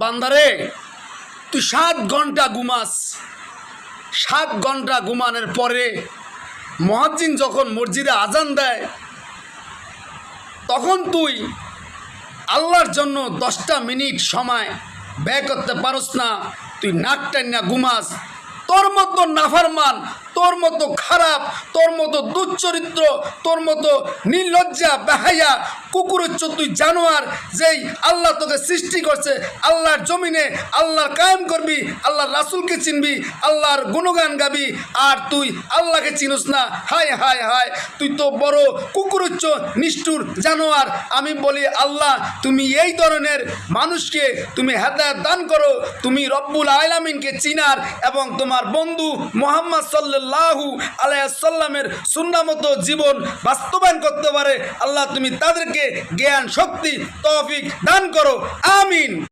বান্দারে, তুই সাত ঘণ্টা ঘুমাস। সাত ঘণ্টা ঘুমানোর পরে মহাজিন যখন মসজিদে আজান দেয়, তখন তুই আল্লাহর জন্য দশটা মিনিট সময় ব্যয় করতে পারস না। তুই নাক টাইনা ঘুমাস। তোর মতো নাফারমান, তোর মতো খারাপ, তোর মতো দুচ্চরিত্র তোর মতো নির্লজ্জা বেহাইয়া কুকুরচ্ছ তুই জানোয়ার যেই আল্লাহ তোকে সৃষ্টি করছে, আল্লাহর জমিনে আল্লাহর কায়েম করবি, আল্লাহর রাসুলকে চিনবি, আল্লাহর গুণগান গাবি, আর তুই আল্লাহকে চিনস না। হায় হায় হায়, তুই তো বড় কুকুরচ্ছ নিষ্ঠুর জানোয়ার। আমি বলি, আল্লাহ, তুমি এই ধরনের মানুষকে তুমি হেদায়ত দান করো, তুমি রব্বুল আলামিনকে চিনার এবং তোমার বন্ধু মোহাম্মদ সাল্লাল্লাহু আলাইসাল্লামের সুন্নামতো জীবন বাস্তবায়ন করতে পারে। আল্লাহ, তুমি তাদেরকে জ্ঞান শক্তি তৌফিক দান করো। আমিন।